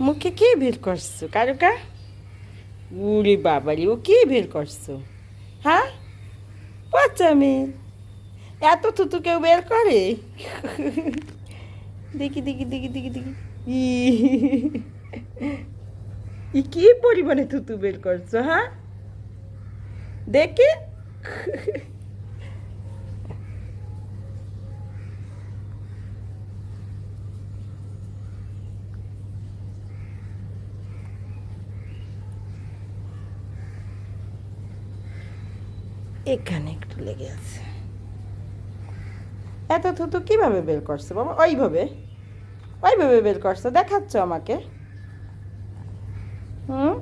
মুখে কি বের করছ? কারুকা উরে বাবারি, ও কি বের করছ? হ্যাঁ? মেয়ে। এত থুতু কেউ বের করে? দেখি দেখি দেখি দেখি দেখি। ই কি পরিমাণে থুতু বের করছ হ্যাঁ? দেখি। এখানে একটু লেগে আছে। এত থুতু কীভাবে বের করছ বাবা? ওইভাবে। ওইভাবে বের করছ। দেখাচ্ছ আমাকে। হুম?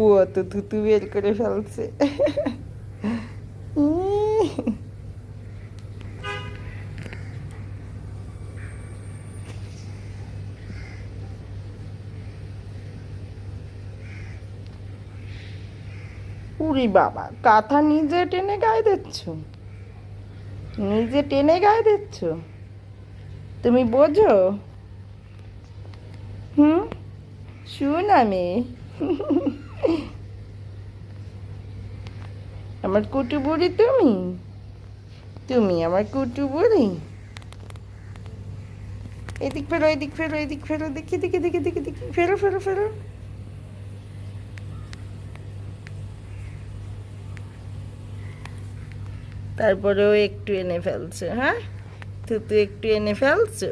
ও তো থুতু বের করে ফেলছে। উরি বাবা, কাঁথা নিজে টেনে গায়ে দিচ্ছ? নিজে টেনে গায়ে দিচ্ছ? তুমি বোঝো? হুম? শুন আমি। আমার কুটু বুড়ি তুমি? তুমি আমার কুটু বুড়ি? এদিক ফেরো এদিক ফেরো এদিক ফেরো, দেখি দেখি দেখি দেখি দেখি, ফেরো ফেরো ফেরো। তারপরেও একটু এনে ফেলছো হ্যাঁ? তুই একটু এনে ফেলছো।